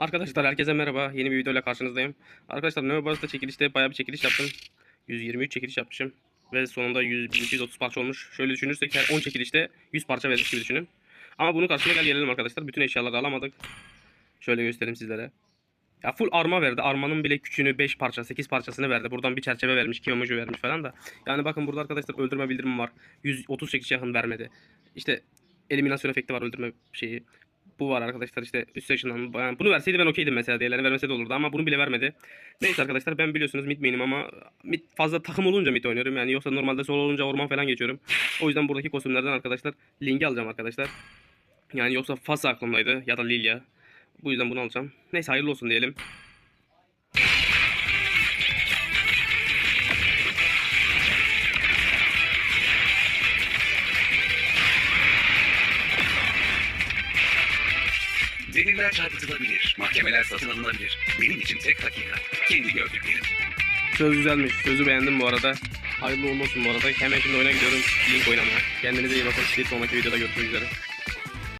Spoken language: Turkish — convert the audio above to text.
Arkadaşlar herkese merhaba. Yeni bir videoyla karşınızdayım. Arkadaşlar Neo Barz'da çekilişte bayağı bir çekiliş yaptım. 123 çekiliş yapmışım. Ve sonunda 100, 1230 parça olmuş. Şöyle düşünürsek her 10 çekilişte 100 parça verdik gibi düşünün. Ama bunun karşılığında gel gelelim arkadaşlar. Bütün eşyaları alamadık. Şöyle göstereyim sizlere. Ya full arma verdi. Armanın bile küçüğünü 5 parça, 8 parçasını verdi. Buradan bir çerçeve vermiş, emoji vermiş falan da. Yani bakın burada arkadaşlar öldürme bildirimi var. 130 çekiş yakın vermedi. İşte eliminasyon efekti var öldürme şeyi. Bu var arkadaşlar işte üst. Yani bunu verseydi ben okeydim mesela diğerlerini vermese de olurdu ama bunu bile vermedi. Neyse arkadaşlar ben biliyorsunuz mid main'im ama mid fazla takım olunca mid oynuyorum. Yani yoksa normalde solo olunca orman falan geçiyorum. O yüzden buradaki kostümlerden arkadaşlar linki alacağım arkadaşlar. Yani yoksa Fasa aklımdaydı ya da Lilia. Bu yüzden bunu alacağım. Neyse hayırlı olsun diyelim. Deliller çarpıtılabilir, mahkemeler satın alınabilir. Benim için tek dakika. Kendi gördüklerim. Söz güzelmiş. Sözü beğendim bu arada. Hayırlı uğurlu olsun bu arada. Hemen şimdi oyuna gidiyorum. Link oynamaya. Kendinize iyi bakın. Bir sonraki videoda görüşmek üzere.